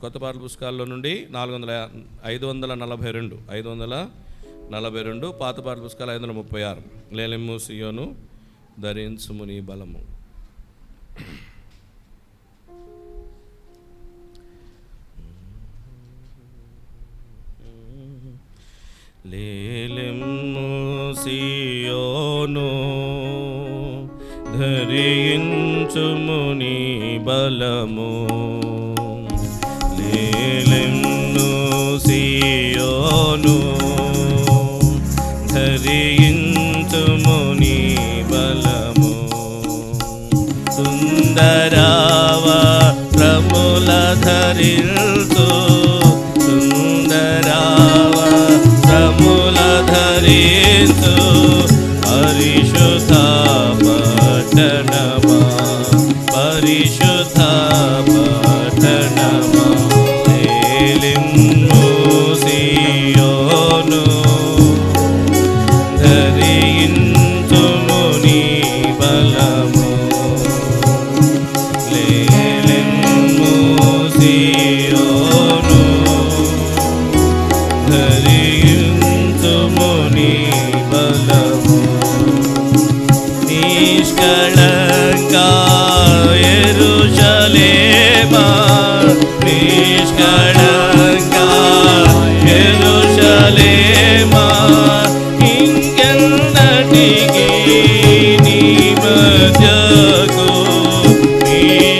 కొత్త పాటల పుస్తకాల్లో నుండి నాలుగు వందల ఐదు వందల నలభై రెండు ఐదు వందల నలభై రెండు పాత పాటల పుస్తకాలు ఐదు వందల ముప్పై ఆరు. లేలెమ్ము సియోను ధరించుము నీ బలము. లేలెమ్ము సియోను ధరించుము నీ బలము. లేలెమ్ము సియోను ధరించుము నీ బలము. సుందరావ ప్రముల ధరిల్తు సుందరావ ప్రముల Hare Amen.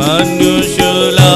মানুষলা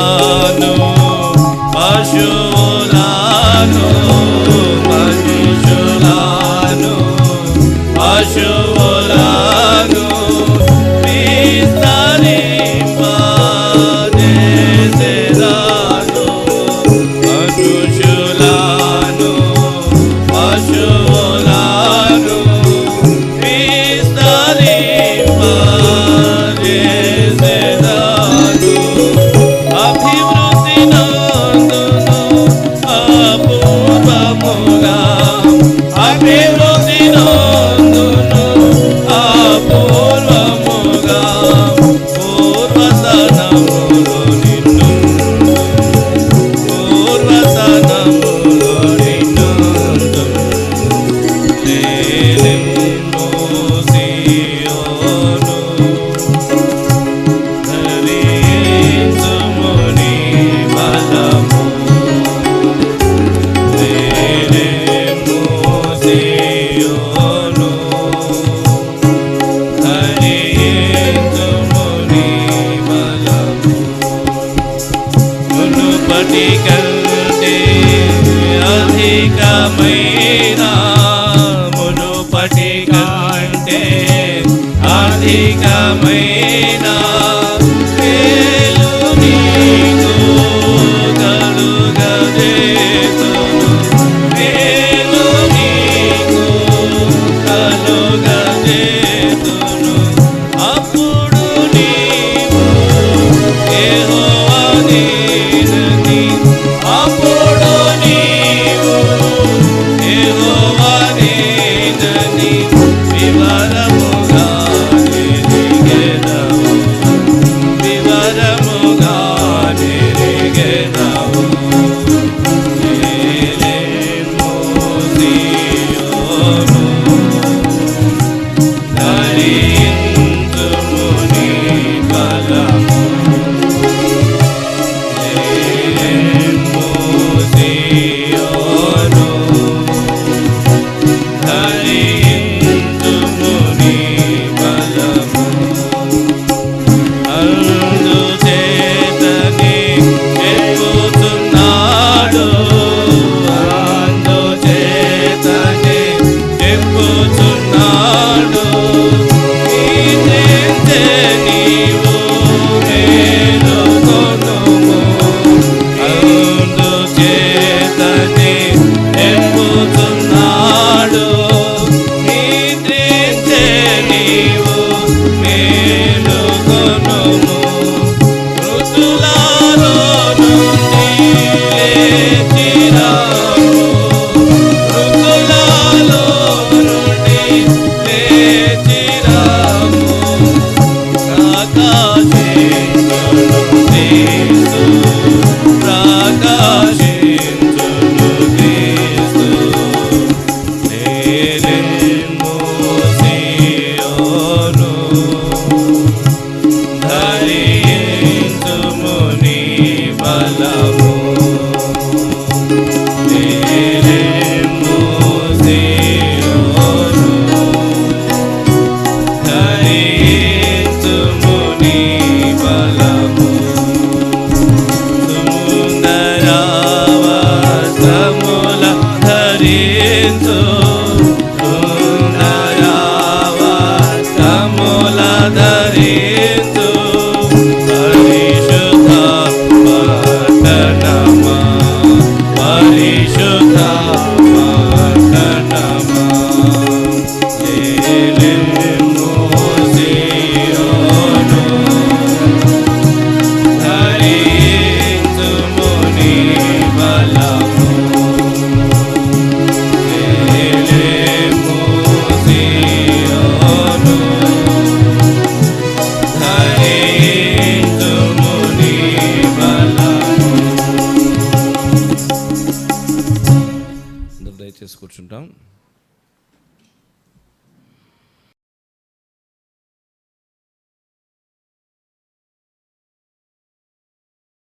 మునుపటి కంటే అధికమైన మునుపటి కంటే అధికమైన కూర్చుంటాం.